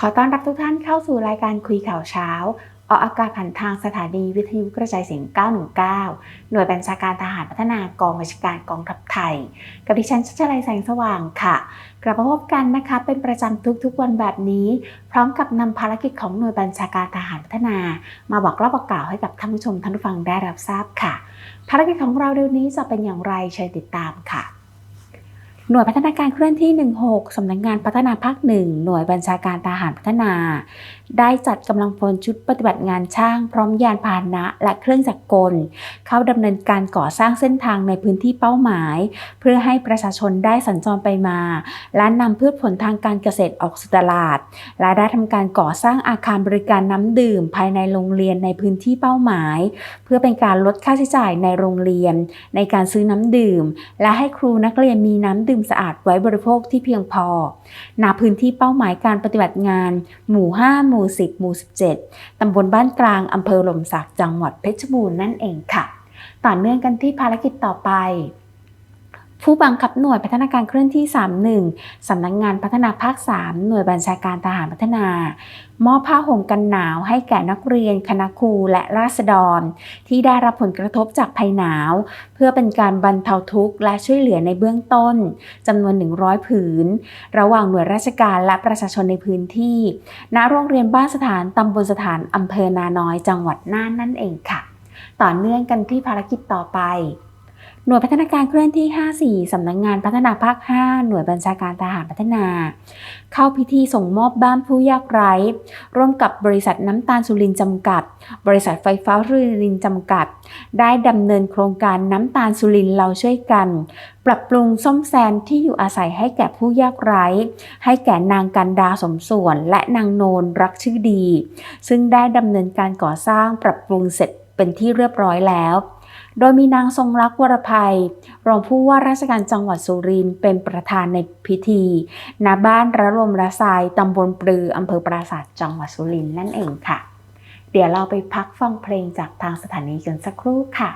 ขอต้อนรับทุกท่านเข้าสู่รายการคุยข่าวเช้า ออกอากาศผ่านทางสถานีวิทยุกระจายเสียง 919 หน่วยบัญชาการทหารพัฒนากองบัญชาการกองทัพไทย กับดิฉันชัชลัยแสงสว่างค่ะ กลับมาพบกันนะคะ เป็นประจำทุกๆวันแบบนี้ พร้อมกับนำภารกิจของหน่วยบัญชาการทหารพัฒนา มาบอกเล่าบอกกล่าวให้กับท่านผู้ชมท่านผู้ฟังได้รับทราบค่ะ ภารกิจของเราเดี๋ยวนี้จะเป็นอย่างไรเชิญติดตามค่ะ หน่วยพัฒนาการเคลื่อนที่ 16 สำนักงงานพัฒนาภาคหนึ่งหน่วยบัญชาการทหารพัฒนา ได้จัดกำลังพลชุดปฏิบัติงานช่าง พร้อมยานพาหนะและเครื่องจักรกล เข้าดำเนินการก่อสร้างเส้นทางในพื้นที่เป้าหมาย เพื่อให้ประชาชนได้สัญจรไปมา และนำพืชผลทางการเกษตรออกสู่ตลาด และได้ทำการก่อสร้างอาคารบริการน้ำดื่ม ภายในโรงเรียนในพื้นที่เป้าหมาย เพื่อเป็นการลดค่าใช้จ่ายในโรงเรียน ในการซื้อน้ำดื่ม และให้ครูนักเรียนมีน้ำดื่มสะอาดไว้บริโภคที่เพียงพอณพื้นที่เป้าหมายการปฏิบัติงาน หมู่ 5 หมู่ 10 หมู่ 17 ตำบลบ้านกลาง อำเภอหล่มสัก จังหวัดเพชรบูรณ์นั่นเองค่ะ ต่อเนื่องกันที่ภารกิจต่อไป ผู้บังคับหน่วยพัฒนาการเคลื่อนที่ 31 สำนักงงานพัฒนาภาค 3 หน่วยบัญชาการทหารพัฒนา มอบผ้าห่มกันหนาวให้แก่นักเรียน คณะครูและราษฎร ที่ได้รับผลกระทบจากภัยหนาว เพื่อเป็นการบรรเทาทุกข์และช่วยเหลือในเบื้องต้นจำนวน 100 ผืน ระหว่างหน่วยราชการและประชาชนในพื้นที่ ณ โรงเรียนบ้านสถานตำบลสถานอำเภอนาน้อย จังหวัดน่านนั่นเองค่ะ ต่อเนื่องกันที่ภารกิจต่อไป หน่วยพัฒนาการเคลื่อนที่ 54 สำนักงงานพัฒนาภาค 5 หน่วยบัญชาการทหารพัฒนา เข้าพิธีส่งมอบบ้านผู้ยากไร้ ร่วมกับบริษัทน้ำตาลสุรินจำกัด บริษัทไฟฟ้าสุรินจำกัด ได้ดำเนินโครงการน้ำตาลสุรินเราช่วยกัน ปรับปรุงซ่อมแซมที่อยู่อาศัยให้แก่ผู้ยากไร้ ให้แก่นางกันดาสมส่วน และนางโนนรักชื่อดี ซึ่งได้ดำเนินการก่อสร้างปรับปรุงเสร็จเป็นที่เรียบร้อยแล้ว โดยมีนางทรงรักวรภัย รองผู้ว่าราชการจังหวัดสุรินทร์เป็นประธานในพิธีณบ้านระลมระทรายตำบลปลืออำเภอปราสาทจังหวัดสุรินทร์นั่นเองค่ะ เดี๋ยวเราไปพักฟังเพลงจากทางสถานีกันสักครู่ค่ะ